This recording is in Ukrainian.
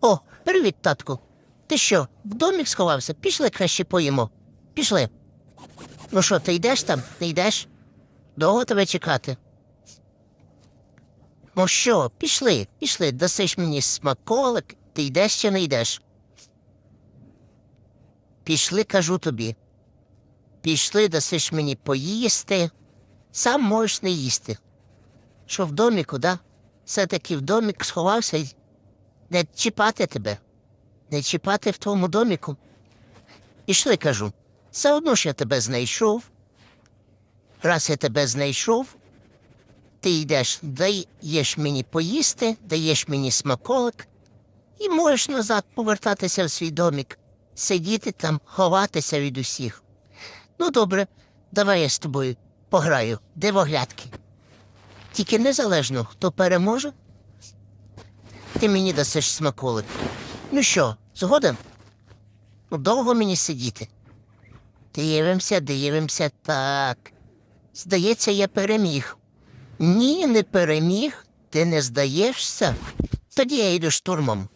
О, привіт, татку. Ти що, в домік сховався? Пішли краще поїмо. Пішли. Ну що, ти йдеш там? Не йдеш? Довго тебе чекати? Ну що, пішли, пішли, дасиш мені смаколик, ти йдеш чи не йдеш? Пішли, кажу тобі. Пішли, дасиш мені поїсти. Сам можеш не їсти. Що в доміку, да? Все-таки в домік сховався і не чіпати тебе. Не чіпати в твоєму доміку. Пішли, кажу. Все одно ж я тебе знайшов. Раз я тебе знайшов, ти йдеш, даєш мені поїсти, даєш мені смаколик, і можеш назад повертатися в свій домік, сидіти там, ховатися від усіх. Ну, добре, давай я з тобою пограю, дивоглядки. Тільки незалежно, хто переможе, ти мені дасиш смаколик. Ну що, згоден? Ну, довго мені сидіти. Дивимося, дивимося, так. Здається, я переміг. Ні, не переміг. Ти не здаєшся? Тоді я йду штурмом.